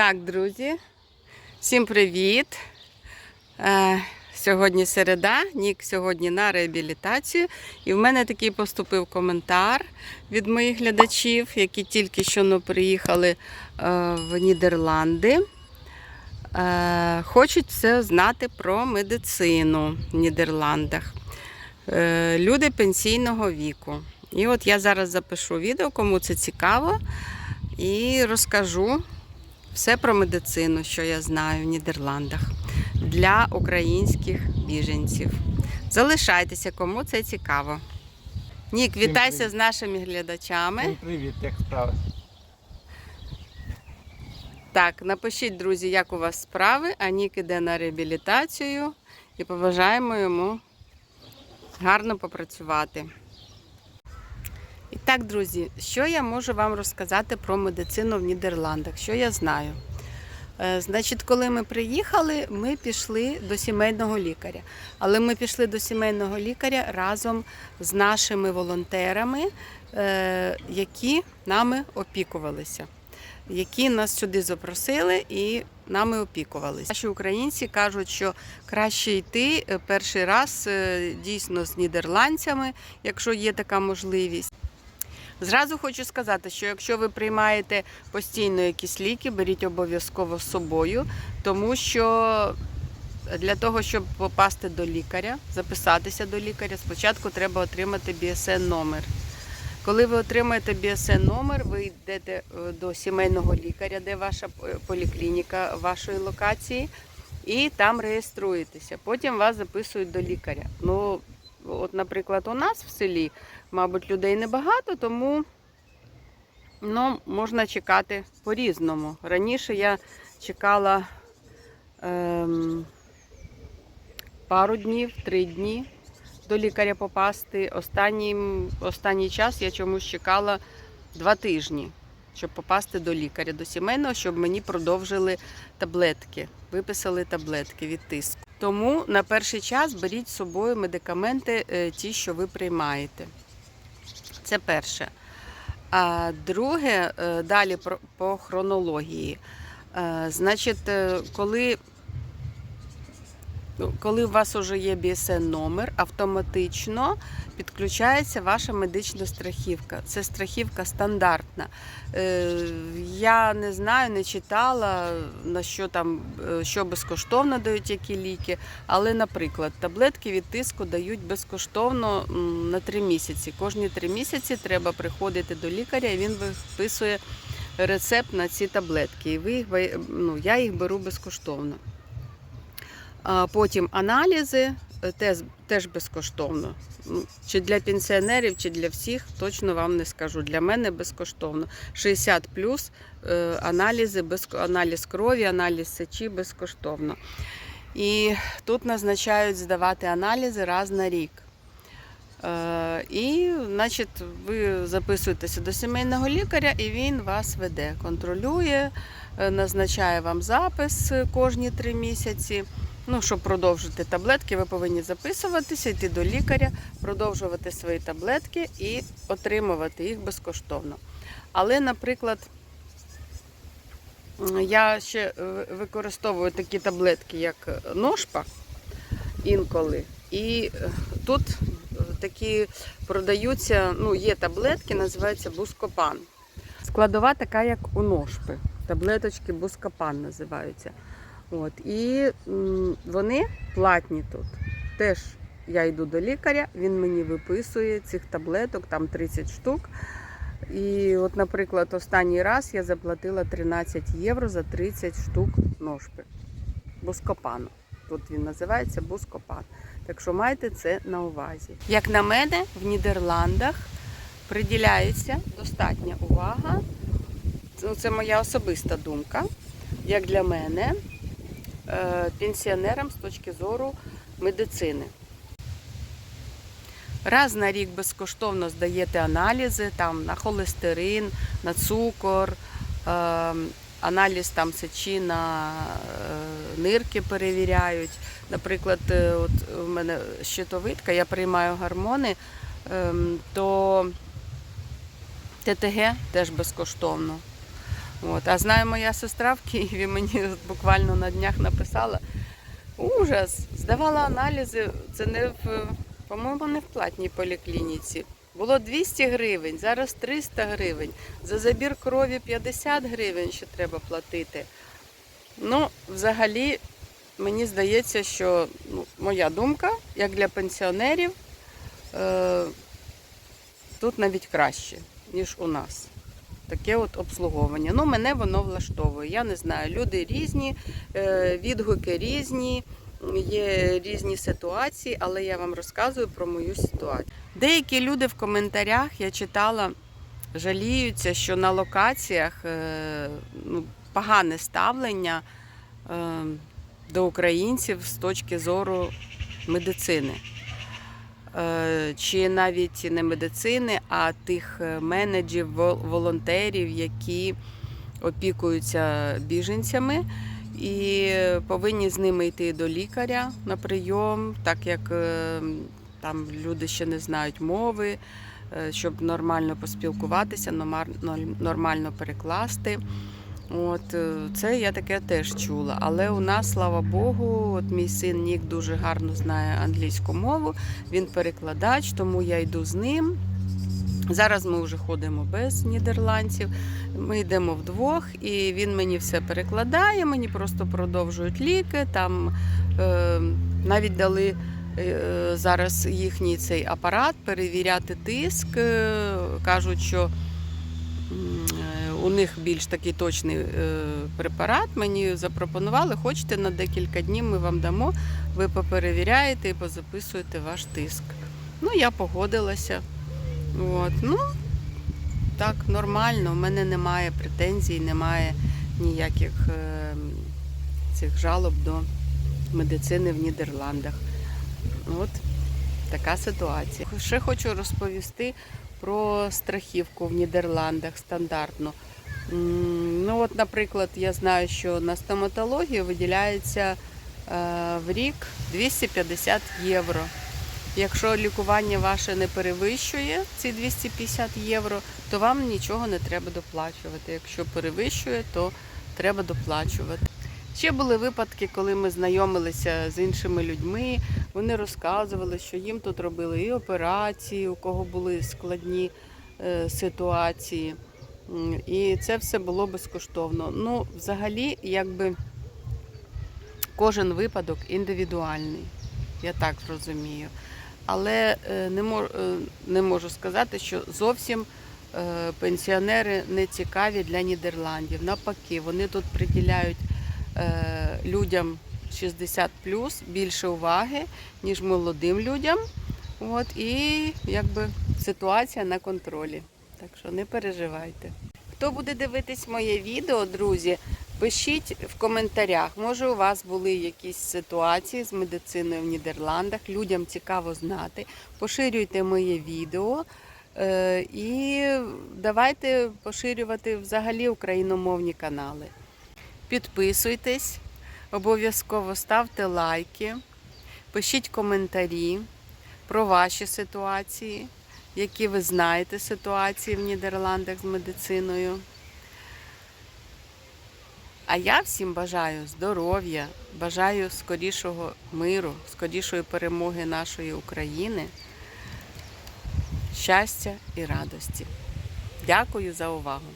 Так, друзі, всім привіт. Е, сьогодні середа, Нік сьогодні на реабілітацію. І в мене такий поступив коментар від моїх глядачів, які тільки що ну, приїхали е, в Нідерланди. Е, хочуть все знати про медицину в Нідерландах. Люди пенсійного віку. І от я зараз запишу відео, кому це цікаво, і розкажу все про медицину, що я знаю в Нідерландах для українських біженців. Залишайтеся, кому це цікаво. Нік, вітайся з нашими глядачами. Всім привіт, як справи? Так, напишіть, друзі, як у вас справи. А Нік іде на реабілітацію і побажаємо йому гарно попрацювати. Так, друзі, що я можу вам розказати про медицину в Нідерландах? Що я знаю? Е, Значить, коли ми приїхали, ми пішли до сімейного лікаря. Але ми пішли до сімейного лікаря разом з нашими волонтерами, е, які нами опікувалися, які нас сюди запросили і нами опікувалися. Наші українці кажуть, що краще йти е, перший раз дійсно з нідерландцями, якщо є така можливість. Зразу хочу сказати, що якщо ви приймаєте постійно якісь ліки, беріть обов'язково з собою, тому що для того, щоб попасти до лікаря, записатися до лікаря, спочатку треба отримати BSN номер. Коли ви отримаєте BSN номер, ви йдете е, до сімейного лікаря, де ваша е, поліклініка вашої локації, і там реєструєтеся. Потім вас записують до лікаря. Ну, от, наприклад, у нас в селі, мабуть, людей небагато, тому ну, можна чекати по-різному. Раніше я чекала ем, пару днів, три дні до лікаря попасти. Останній, останній час я чомусь чекала два тижні, щоб попасти до лікаря, до сімейного, щоб мені продовжили таблетки, виписали таблетки від тиску. Тому на перший час беріть з собою медикаменти, е, ті, що ви приймаєте. Це перше. А друге, е, далі по хронології. Е, Значить, коли, коли у вас вже є BSN номер, автоматично підключається ваша медична страхівка. Це страхівка стандартна. Е, Я не знаю, не читала, на що там, е, що безкоштовно дають які ліки. Але, наприклад, таблетки від тиску дають безкоштовно на 3 місяці. Кожні 3 місяці треба приходити до лікаря, і він виписує рецепт на ці таблетки. І ви їх, ну, я їх беру безкоштовно. Потім аналізи е, теж, безкоштовно. Ну, Чи для пенсіонерів, чи для всіх, точно вам не скажу. Для мене безкоштовно. 60 плюс е, аналізи, аналіз крові, аналіз сечі безкоштовно. І тут назначають здавати аналізи раз на рік. Е, І, значить, ви записуєтеся до сімейного лікаря, і він вас веде, контролює, назначає вам запис кожні три місяці. Ну, щоб продовжити таблетки, ви повинні записуватися, йти до лікаря, продовжувати свої таблетки і отримувати їх безкоштовно. Але, наприклад, я ще е, використовую такі таблетки, як е, ножпа інколи. І е, тут такі продаються, ну, є таблетки, називаються бускопан. Складова така, як у ножпи. Таблеточки бускопан називаються. От. І вони платні тут. Теж я йду до лікаря, він мені виписує цих таблеток, там 30 штук. І от, наприклад, останній раз я заплатила 13 євро за 30 штук ножпи. Бускопану. Тут він називається бускопан. Так що майте це на увазі. Як на мене, в Нідерландах приділяється достатня увага. Ну, Це моя особиста думка, як для мене, пенсіонерам з точки зору медицини. Раз на рік безкоштовно здаєте аналізи там, на холестерин, на цукор, е, аналіз там сечі на е, нирки перевіряють. Наприклад, е, от у мене щитовидка, я приймаю гормони, ем, то ТТГ теж безкоштовно. От. А знаю, моя сестра в Києві мені буквально на днях написала ужас, здавала аналізи. Це не в, по-моєму, не в платній поліклініці. Було 200 гривень, зараз 300 гривень. За забір крові 50 гривень ще треба платити. Ну, взагалі, мені здається, що ну, моя думка, як для пенсіонерів, е, тут навіть краще, ніж у нас. Таке от обслуговування. Ну, мене воно влаштовує. Я не знаю, люди різні, е, відгуки різні, є різні ситуації, але я вам розказую про мою ситуацію. Деякі люди в коментарях я читала, жаліються, що на локаціях е, ну, погане ставлення е, до українців з точки зору медицини. Е, Чи навіть не медицини, а тих е, менеджів, вол- волонтерів, які опікуються біженцями і повинні з ними йти до лікаря на прийом, так як е, там люди ще не знають мови, щоб нормально поспілкуватися, нормально перекласти. От е, це я таке теж чула. Але у нас, слава Богу, от мій син Нік дуже гарно знає англійську мову. Він перекладач, тому я йду з ним. Зараз ми вже ходимо без нідерландців. Ми йдемо вдвох, і він мені все перекладає. Мені просто продовжують ліки. Там е, навіть дали е, зараз їхній цей апарат перевіряти тиск. Е, кажуть, що у них більш такий точний е, препарат. Мені запропонували, хочете на декілька днів ми вам дамо, ви поперевіряєте і позаписуєте ваш тиск. Ну, я погодилася. От, ну, так, нормально, в мене немає претензій, немає ніяких е, цих жалоб до медицини в Нідерландах. От така ситуація. Ще хочу розповісти про страхівку в Нідерландах стандартну. Ну, от, наприклад, я знаю, що на стоматологію виділяється е, в рік 250 євро. Якщо лікування ваше не перевищує ці 250 євро, то вам нічого не треба доплачувати. Якщо перевищує, то треба доплачувати. Ще були випадки, коли ми знайомилися з іншими людьми. Вони розказували, що їм тут робили і операції, у кого були складні е, ситуації. І це все було безкоштовно. Ну, взагалі, якби кожен випадок індивідуальний. Я так розумію. Але е, не можу, не можу сказати, що зовсім е, пенсіонери не цікаві для Нідерландів. Навпаки, вони тут приділяють е, людям 60 більше уваги, ніж молодим людям. От, і якби ситуація на контролі. Так що не переживайте. Хто буде дивитись моє відео, друзі, пишіть в коментарях. Може, у вас були якісь ситуації з медициною в Нідерландах. Людям цікаво знати. Поширюйте моє відео е, і давайте поширювати взагалі україномовні канали. Підписуйтесь, обов'язково ставте лайки, пишіть коментарі про ваші ситуації, які ви знаєте ситуації в Нідерландах з медициною. А я всім бажаю здоров'я, бажаю скорішого миру, скорішої перемоги нашої України, щастя і радості. Дякую за увагу!